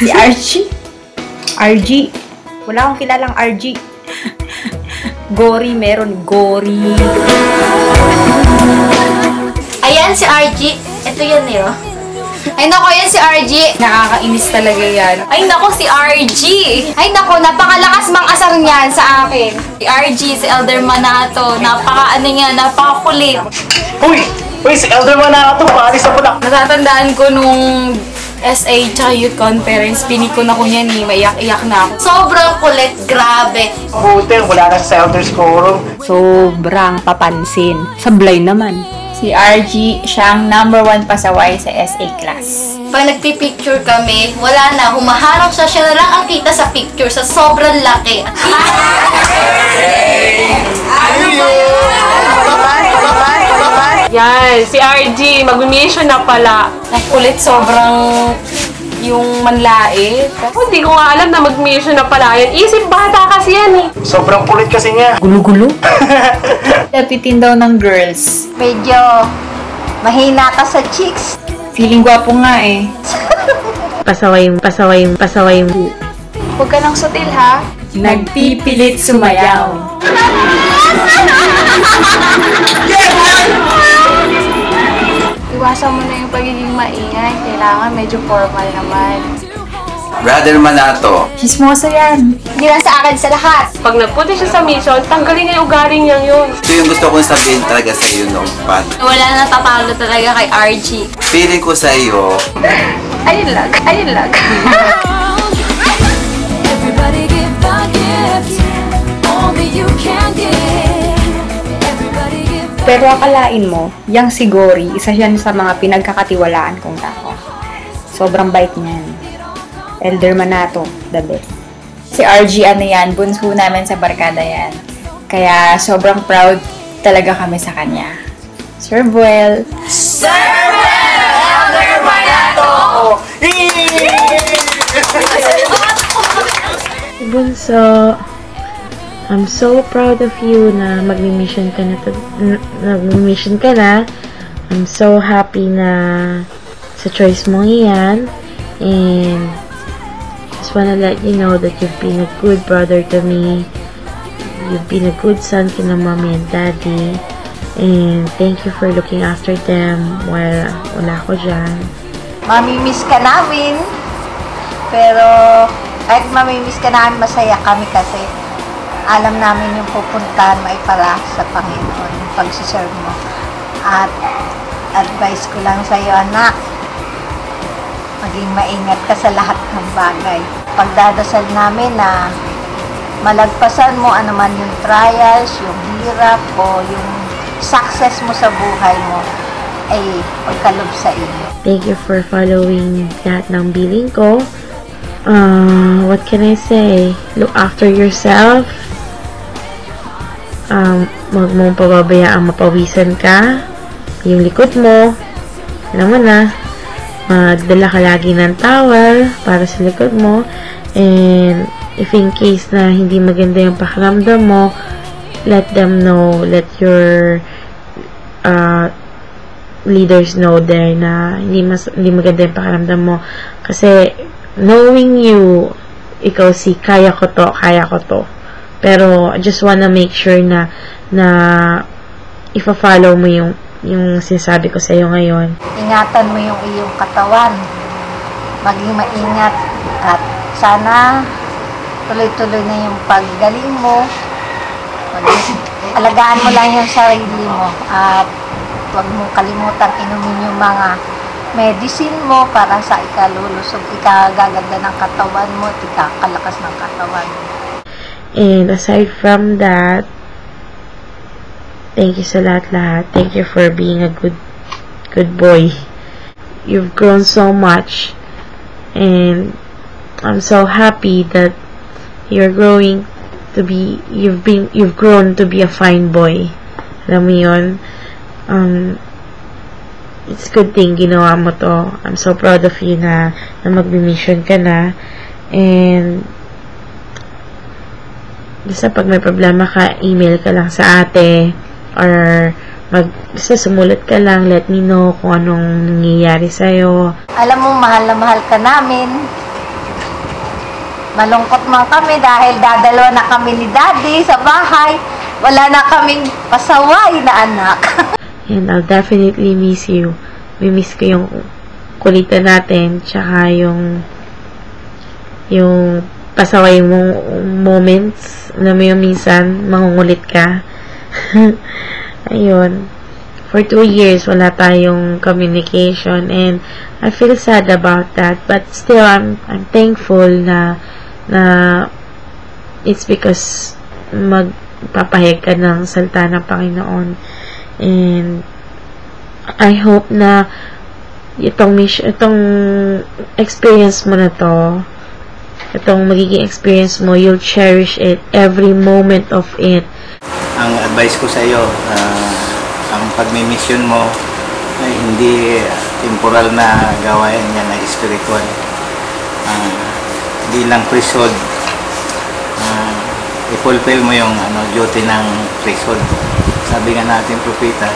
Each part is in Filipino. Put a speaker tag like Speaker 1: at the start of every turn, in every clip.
Speaker 1: Si RG. RG. Wala akong kilalang RG. Gory meron. Gory.
Speaker 2: Ayan si RG. Ito yan eh, oh. Ay nako, yan si RG.
Speaker 1: Nakakainis talaga yan.
Speaker 2: Ay nako, si RG. Ay nako, napakalakas mang asar niyan sa akin. Si RG, si Elder Manato. Napaka ano niya, napakakulit.
Speaker 3: Uy! Uy, si Elder Manato, paalis na pala.
Speaker 2: Natatandaan ko nung SA tsaka youth conference, pinikon ako niya ni, maiyak-iyak na ako. Sobrang kulit, grabe.
Speaker 3: Buti, wala na sa Elder's Quorum.
Speaker 1: Sobrang papansin. Sablay naman. Si RG, siyang number one pasaway sa SA class.
Speaker 2: Pag nagpipicture kami, wala na, humaharap siya, siya na lang ang kita sa picture sa sobrang laki.
Speaker 4: Yan, si RG, mag-mission na pala.
Speaker 2: Kulit, sobrang yung manlait.
Speaker 4: Ako, hindi ko nga alam na mag-mission na pala yan. Isip bata kasi yan eh.
Speaker 3: Sobrang kulit kasi niya.
Speaker 1: Gulo-gulo. Lapitin daw ng girls.
Speaker 5: Medyo mahina ka sa cheeks.
Speaker 1: Feeling gwapo nga eh.
Speaker 4: Pasaway, pasaway, pasaway.
Speaker 2: Huwag ka nang sutil, ha?
Speaker 1: Nagpipilit sumayaw.
Speaker 2: Iwasan mo na yung pagiging maingay. Kailangan medyo formal naman.
Speaker 6: Brother Manato,
Speaker 1: Chismoso yan.
Speaker 2: Hindi lang sa akin, sa lahat.
Speaker 4: Pag nagpunta siya sa mission, tanggalin niya yung ugaling niya yun.
Speaker 6: ito yung gusto kong sabihin talaga sa iyo noong pan.
Speaker 2: Wala na natatalo talaga kay RG.
Speaker 6: Feeling ko sa iyo,
Speaker 2: Ayun lang, ayun lang.
Speaker 7: Everybody give a gift. Only you can give.
Speaker 1: Pero akalain mo, yang si Gory, isa yan sa mga pinagkakatiwalaan kong tao. Sobrang bait niyan. Elder Manato, the best. Si RG ano yan, bunso namin sa barkada yan. Kaya sobrang proud talaga kami sa kanya. Sir Buel.
Speaker 8: Bunso, I'm so proud of you na mag-mission ka na, nag-mission ka na. I'm so happy na sa choice mo iyan. And just wanna let you know that you've been a good brother to me. You've been a good son kina mommy and daddy. And thank you for looking after them while wala ko dyan.
Speaker 5: Mamimiss ka namin. Pero kahit mamimiss ka namin, masaya kami kasi alam namin yung pupuntahan mo ay para sa Panginoon, yung pagsiserve mo. At advice ko lang sa iyo, anak, maging maingat ka sa lahat ng bagay. Pagdadasal namin na malagpasan mo anuman yung trials, yung hirap, o yung success mo sa buhay mo ay pagkalob sa iyo.
Speaker 8: Thank you for following lahat ng billing ko. Uh, what can I say? Look after yourself. Um, huwag mong pababayaan mapawisan ka. Yung likod mo, alam na, magdala ka lagi ng towel para sa likod mo. And if in case na hindi maganda yung pakiramdam mo, let them know, let your uh, leaders know there na hindi mas hindi maganda yung pakiramdam mo kasi knowing you ikaw si kaya ko to kaya ko to pero I just wanna make sure na na ifa-follow mo yung yung sinasabi ko sa iyo ngayon
Speaker 5: ingatan mo yung iyong katawan. Maging maingat at sana tuloy-tuloy na yung paggaling mo. Alagaan mo lang yung sarili mo at huwag mong kalimutan inumin yung mga medicine mo para sa ikalulusog, ikagaganda ng katawan mo at ikakalakas ng katawan mo.
Speaker 8: And aside from that thank you sa lahat-lahat. Thank you for being a good good boy. You've grown so much. And I'm so happy that you're growing to be you've been you've grown to be a fine boy. Alam mo yun? Um it's good thing ginawa mo to. I'm so proud of you na na mag-mission ka na. And basta pag may problema ka email ka lang sa ate or mag basta sumulat ka lang let me know kung anong nangyayari sa'yo
Speaker 5: Alam mo, mahal na mahal ka namin. Malungkot man kami dahil dadalawa na kami ni Daddy sa bahay. Wala na kaming pasaway na anak.
Speaker 8: And I'll definitely miss you. Mimiss ko yung kulitan natin, tsaka yung yung pasaway mong moments. Mo yung minsan, mangungulit ka. Ayun. For two years, wala tayong communication and I feel sad about that. But still, I'm, I'm thankful na na it's because magpapahayag ka ng salita ng Panginoon. And I hope na itong itong experience mo na to, itong magiging experience mo, you'll cherish it, every moment of it.
Speaker 9: ang advice ko sa iyo, ah, ang pagmi-mission mo ay hindi temporal na gawain yan na spiritual. Ah, hindi lang priesthood. Ah, i-fulfill mo yung ano, duty ng priesthood. Sabi nga natin, propeta,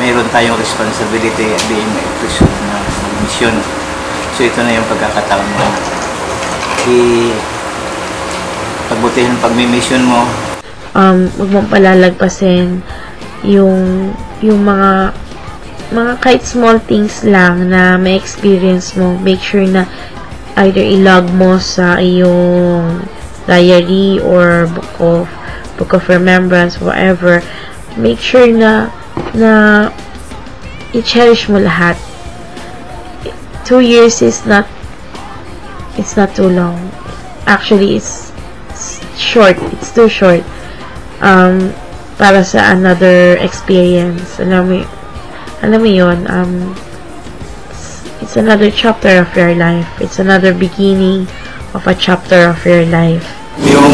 Speaker 9: mayroon tayong responsibility at being a priesthood na mission. So ito na yung pagkakataon mo. I pagbutihin pagmi-mission mo,
Speaker 8: um, huwag mong palalagpasin yung, yung mga, mga kahit small things lang na may experience mo. Make sure na either ilog mo sa iyong diary or book of, book of remembrance, whatever. Make sure na, na i-cherish mo lahat. Two years is not, it's not too long. Actually, it's, short. It's too short um, para sa another experience. Alam mo, alam mo yun, um, it's, another chapter of your life. It's another beginning of a chapter of your life.
Speaker 9: yung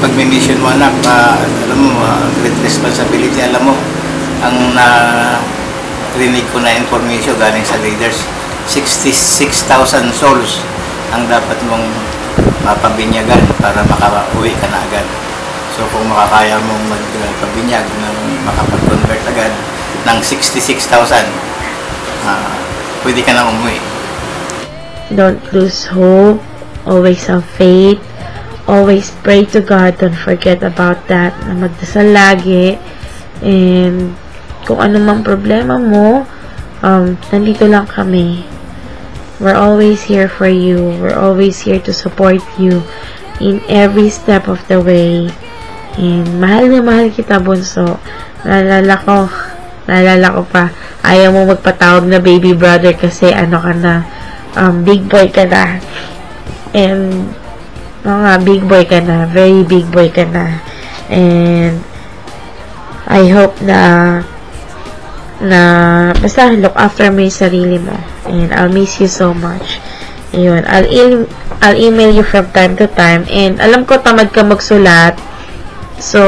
Speaker 9: pagmi-mission mo anak, ah, alam mo, ah, great responsibility, alam mo, ang na rinig ko na information galing sa leaders, 66,000 souls ang dapat mong mapabinyagan para makauwi ka na agad. So kung makakaya mong magpabinyag ng makapag-convert agad ng 66,000, ah, pwede ka na umuwi.
Speaker 8: Don't lose hope. Always have faith. Always pray to God. Don't forget about that. Na magdasal lagi. And kung ano mang problema mo, um, nandito lang kami. We're always here for you. We're always here to support you in every step of the way. And mahal na mahal kita, Bunso. Naalala ko, naalala ko pa, ayaw mo magpatawag na baby brother kasi ano ka na, um, big boy ka na. And, oo nga, big boy ka na. Very big boy ka na. And, I hope na, na, basta look after mo yung sarili mo. And, I'll miss you so much. Ayun, I'll, e- I'll email you from time to time. And, alam ko tamad ka magsulat. So,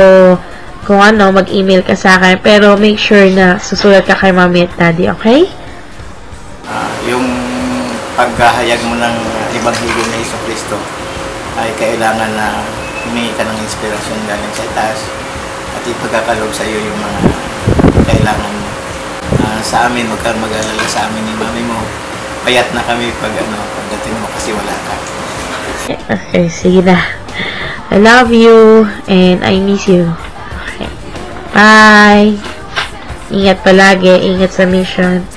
Speaker 8: kung ano, mag-email ka sa akin. Pero, make sure na susulat ka kay mommy at daddy, okay?
Speaker 9: Ah, yung paghahayag mo ng Ebanghelyo ng Iso Kristo ay kailangan na humingi ka ng inspirasyon galing sa taas at ipagkakaloob sa iyo yung mga kailangan mo. Ah, sa amin, huwag kang mag-alala sa amin ni mami mo. Payat na kami pag ano, pagdating mo kasi wala ka.
Speaker 8: Okay, sige na. I love you and I miss you. Okay. Bye! Ingat palagi, ingat sa mission.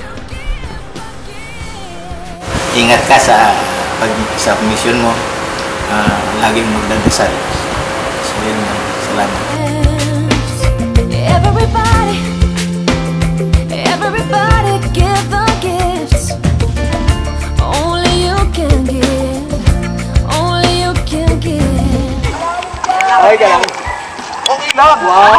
Speaker 9: Ingat ka sa pag sa mission mo. Ah, laging magdadasal. So yun, salamat.
Speaker 7: cái
Speaker 3: này. Con đi lên. Wow.